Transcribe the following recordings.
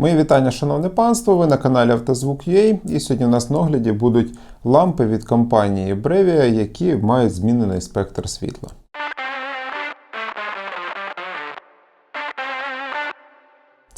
Мої вітання, шановне панство. Ви на каналі Автозвук.ua і сьогодні у нас на огляді будуть лампи від компанії Brevia, які мають змінений спектр світла.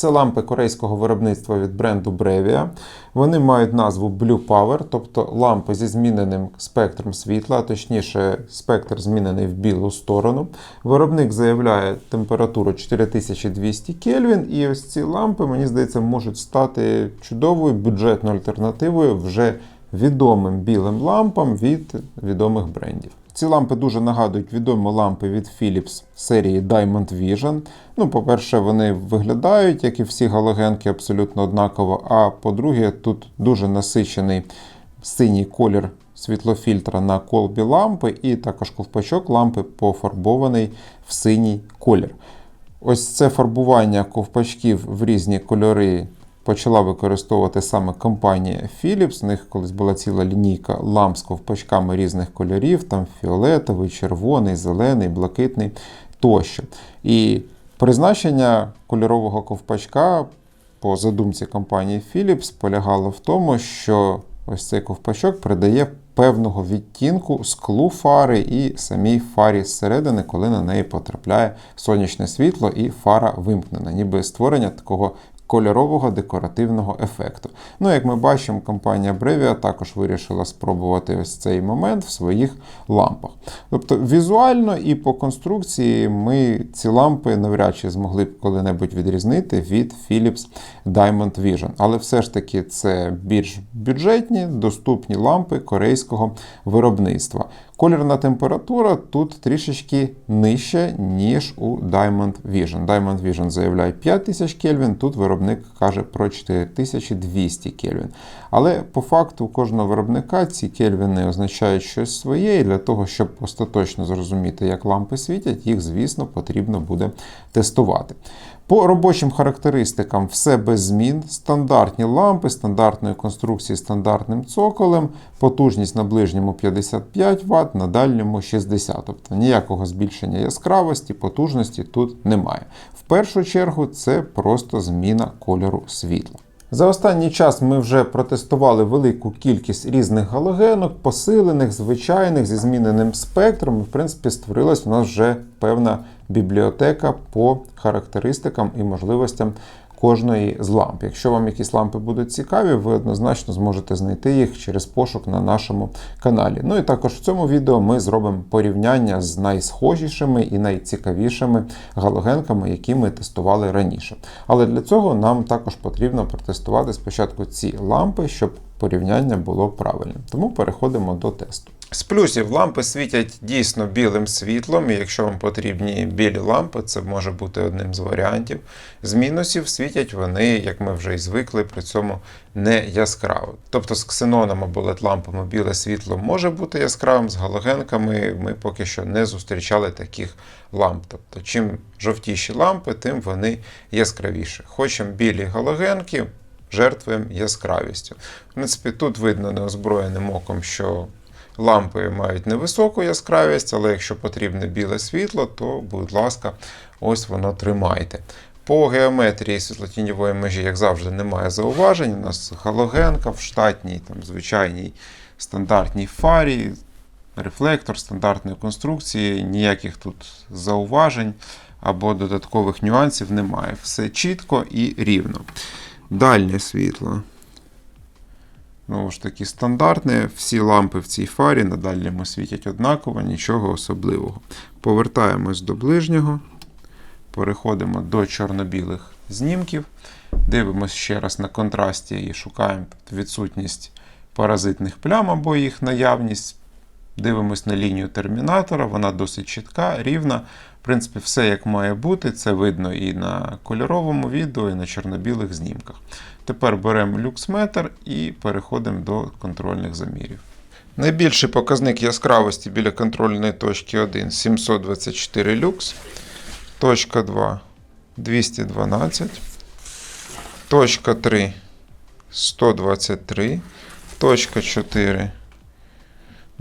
Це лампи корейського виробництва від бренду Brevia. Вони мають назву Blue Power, тобто лампи зі зміненим спектром світла, а точніше, спектр змінений в білу сторону. Виробник заявляє температуру 4200 Кельвін, і ось ці лампи, мені здається, можуть стати чудовою бюджетною альтернативою вже відомим білим лампам від відомих брендів. Ці лампи дуже нагадують відомі лампи від Philips серії Diamond Vision. Ну, по-перше, вони виглядають, як і всі галогенки, абсолютно однаково. А по-друге, тут дуже насичений синій колір світлофільтра на колбі лампи, і також ковпачок лампи пофарбований в синій колір. Ось це фарбування ковпачків в різні кольори почала використовувати саме компанія Philips. У них колись була ціла лінійка ламп з ковпачками різних кольорів, там фіолетовий, червоний, зелений, блакитний тощо. І призначення кольорового ковпачка по задумці компанії Philips полягало в тому, що ось цей ковпачок придає певного відтінку склу фари і самій фарі зсередини, коли на неї потрапляє сонячне світло і фара вимкнена, ніби створення такого кольорового декоративного ефекту. Ну, як ми бачимо, компанія Brevia також вирішила спробувати ось цей момент в своїх лампах. Тобто візуально і по конструкції ми ці лампи навряд чи змогли б коли-небудь відрізнити від Philips Diamond Vision. Але все ж таки це більш бюджетні, доступні лампи корейського виробництва. Колірна температура тут трішечки нижча, ніж у Diamond Vision. Diamond Vision заявляє 5000 Кельвін, тут виробник каже про 4200 Кельвін. Але по факту кожного виробника ці кельвіни означають щось своє, і для того, щоб остаточно зрозуміти, як лампи світять, їх, звісно, потрібно буде тестувати. По робочим характеристикам все без змін. Стандартні лампи, стандартної конструкції стандартним цоколем, потужність на ближньому 55 Вт, на дальньому 60 Тобто ніякого збільшення яскравості, потужності тут немає. В першу чергу це просто зміна кольору світла. За останній час ми вже протестували велику кількість різних галогенок, посилених, звичайних, зі зміненим спектром. В принципі, створилась у нас вже певна бібліотека по характеристикам і можливостям кожної з ламп. Якщо вам якісь лампи будуть цікаві, ви однозначно зможете знайти їх через пошук на нашому каналі. Ну і також в цьому відео ми зробимо порівняння з найсхожішими і найцікавішими галогенками, які ми тестували раніше. Але для цього нам також потрібно протестувати спочатку ці лампи, щоб порівняння було правильним. Тому переходимо до тесту. З плюсів лампи світять дійсно білим світлом, і якщо вам потрібні білі лампи, це може бути одним з варіантів. З мінусів світять вони, як ми вже й звикли, при цьому не яскраво. Тобто з ксеноном або LED-лампами біле світло може бути яскравим, з галогенками ми поки що не зустрічали таких ламп. Тобто, чим жовтіші лампи, тим вони яскравіші. Хочемо білі галогенки, жертвуємо яскравістю. В принципі, тут видно неозброєним оком, що Лампи мають невисоку яскравість, але якщо потрібне біле світло, то, будь ласка, ось воно тримайте. По геометрії світлотіньової межі, як завжди, немає зауважень. У нас галогенка в штатній, там, звичайній стандартній фарі, рефлектор стандартної конструкції, ніяких тут зауважень або додаткових нюансів немає. Все чітко і рівно. Дальнє світло. Знову ж таки, стандартне. Всі лампи в цій фарі на дальньому світять однаково, нічого особливого. Повертаємось до ближнього, переходимо до чорно-білих знімків. Дивимося ще раз на контрасті і шукаємо відсутність паразитних плям або їх наявність. Дивимось на лінію термінатора, вона досить чітка, рівна. В принципі, все як має бути. Це видно і на кольоровому відео, і на чорно-білих знімках. Тепер беремо люксметр і переходимо до контрольних замірів. Найбільший показник яскравості біля контрольної точки 1 724 люкс. Точка 2 212. Точка 3 123. Точка 4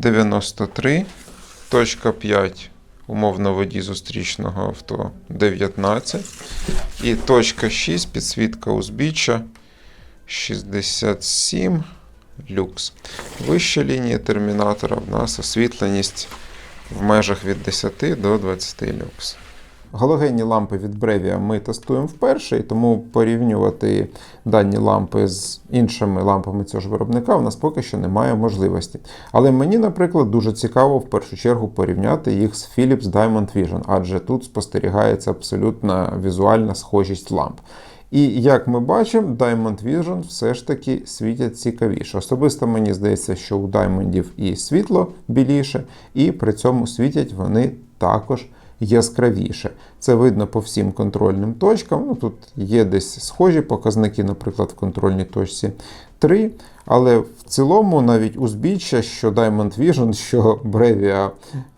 93. Точка 5 умовно воді зустрічного авто 19. І точка 6, підсвітка узбіччя 67 люкс. Вища лінія термінатора в нас освітленість в межах від 10 до 20 люкс. Галогенні лампи від Brevia ми тестуємо вперше, і тому порівнювати дані лампи з іншими лампами цього ж виробника у нас поки що немає можливості. Але мені, наприклад, дуже цікаво в першу чергу порівняти їх з Philips Diamond Vision, адже тут спостерігається абсолютна візуальна схожість ламп. І як ми бачимо, Diamond Vision все ж таки світять цікавіше. Особисто мені здається, що у Diamondів і світло біліше, і при цьому світять вони також яскравіше. Це видно по всім контрольним точкам. Ну, Тут є десь схожі показники, наприклад, в контрольній точці 3. Але в цілому навіть узбіччя, що Diamond Vision, що Brevia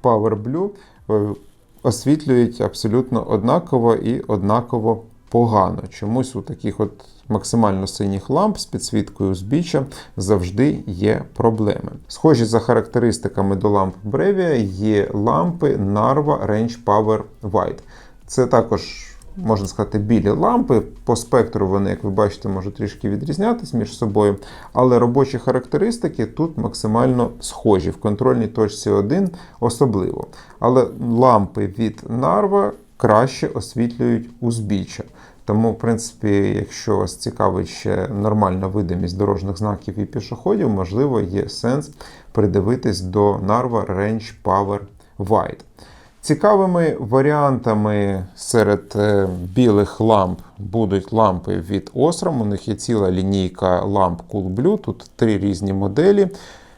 Power Blue е, освітлюють абсолютно однаково і однаково погано. Чомусь у таких от максимально синіх ламп з підсвіткою узбіччя завжди є проблеми. Схожі за характеристиками до ламп Brevia є лампи Narva Range Power White. Це також. Можна сказати, білі лампи. По спектру вони, як ви бачите, можуть трішки відрізнятися між собою, але робочі характеристики тут максимально схожі. В контрольній точці 1 особливо. Але лампи від Narva краще освітлюють узбіччя. Тому, в принципі, якщо вас цікавить ще нормальна видимість дорожніх знаків і пішоходів, можливо, є сенс придивитись до Narva Range Power White. Цікавими варіантами серед е, білих ламп будуть лампи від Osram. У них є ціла лінійка ламп Cool Blue. Тут три різні моделі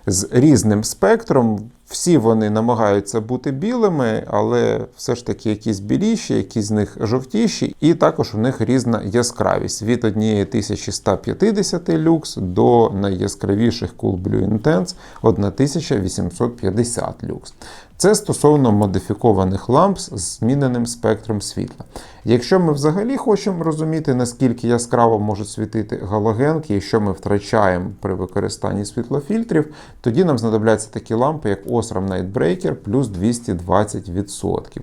з різним спектром. Всі вони намагаються бути білими, але все ж таки якісь біліші, якісь з них жовтіші, і також у них різна яскравість від 1150 люкс до найяскравіших Cool Blue Intense 1850 люкс. Це стосовно модифікованих ламп з зміненим спектром світла. Якщо ми взагалі хочемо розуміти, наскільки яскраво можуть світити галогенки і що ми втрачаємо при використанні світлофільтрів, тоді нам знадобляться такі лампи, як Osram Nightbreaker плюс 220%.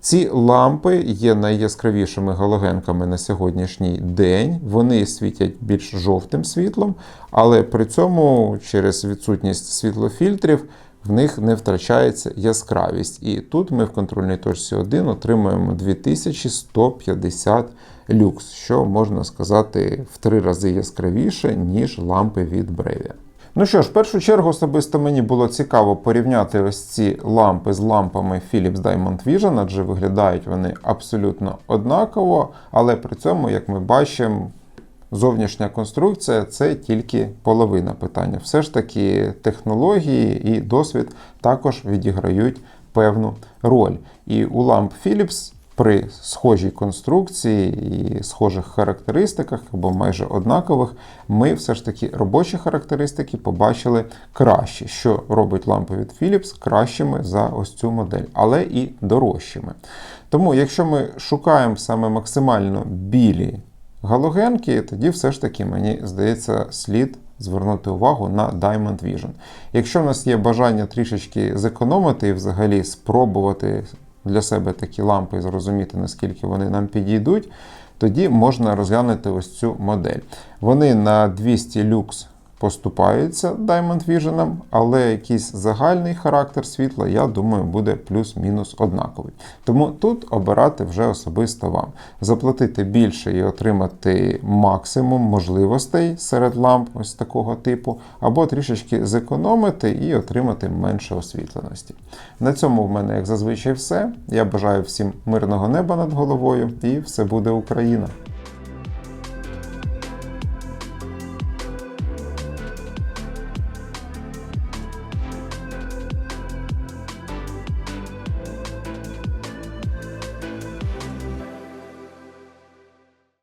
Ці лампи є найяскравішими галогенками на сьогоднішній день. Вони світять більш жовтим світлом, але при цьому через відсутність світлофільтрів в них не втрачається яскравість. І тут ми в контрольній точці 1 отримуємо 2150 люкс, що можна сказати в три рази яскравіше, ніж лампи від Brevia. Ну що ж, в першу чергу особисто мені було цікаво порівняти ось ці лампи з лампами Philips Diamond Vision, адже виглядають вони абсолютно однаково, але при цьому, як ми бачимо, Зовнішня конструкція це тільки половина питання. Все ж таки технології і досвід також відіграють певну роль. І у ламп Philips при схожій конструкції і схожих характеристиках, або майже однакових, ми все ж таки робочі характеристики побачили краще, що робить лампи від Philips кращими за ось цю модель, але і дорожчими. Тому, якщо ми шукаємо саме максимально білі галогенки, тоді все ж таки, мені здається, слід звернути увагу на Diamond Vision. Якщо в нас є бажання трішечки зекономити і взагалі спробувати для себе такі лампи і зрозуміти, наскільки вони нам підійдуть, тоді можна розглянути ось цю модель. Вони на 200 люкс поступаються Diamond Vision, але якийсь загальний характер світла, я думаю, буде плюс-мінус однаковий. Тому тут обирати вже особисто вам. Заплатити більше і отримати максимум можливостей серед ламп ось такого типу, або трішечки зекономити і отримати менше освітленості. На цьому в мене, як зазвичай, все. Я бажаю всім мирного неба над головою і все буде Україна!